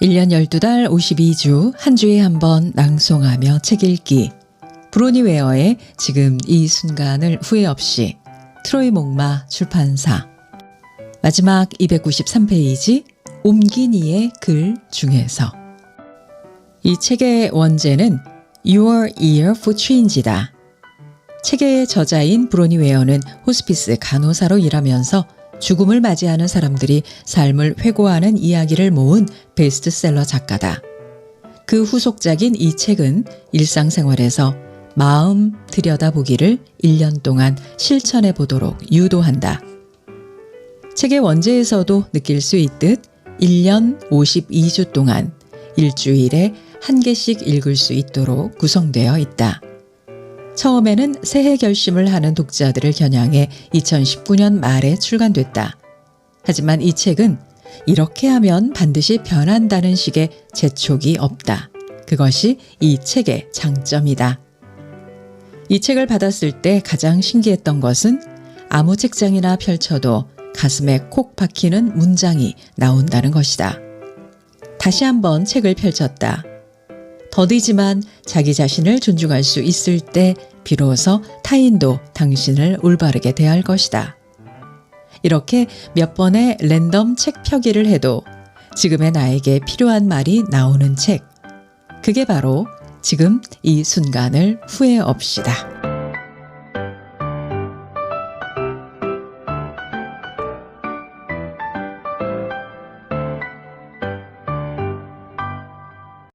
1년 12달 52주 한 주에 한 번 낭송하며 책 읽기. 브로니 웨어의 지금 이 순간을 후회 없이 트로이 목마 출판사. 마지막 293페이지 옴기니의 글 중에서 이 책의 원제는 Your Ear for Change이다. 책의 저자인 브로니 웨어는 호스피스 간호사로 일하면서 죽음을 맞이하는 사람들이 삶을 회고하는 이야기를 모은 베스트셀러 작가다. 그 후속작인 이 책은 일상생활에서 마음 들여다보기를 1년 동안 실천해 보도록 유도한다. 책의 원제에서도 느낄 수 있듯 1년 52주 동안 일주일에 한 개씩 읽을 수 있도록 구성되어 있다. 처음에는 새해 결심을 하는 독자들을 겨냥해 2019년 말에 출간됐다. 하지만 이 책은 이렇게 하면 반드시 변한다는 식의 재촉이 없다. 그것이 이 책의 장점이다. 이 책을 받았을 때 가장 신기했던 것은 아무 책장이나 펼쳐도 가슴에 콕 박히는 문장이 나온다는 것이다. 다시 한번 책을 펼쳤다. 더디지만 자기 자신을 존중할 수 있을 때 비로소 타인도 당신을 올바르게 대할 것이다. 이렇게 몇 번의 랜덤 책 펴기를 해도 지금의 나에게 필요한 말이 나오는 책. 그게 바로 지금 이 순간을 후회 없이다.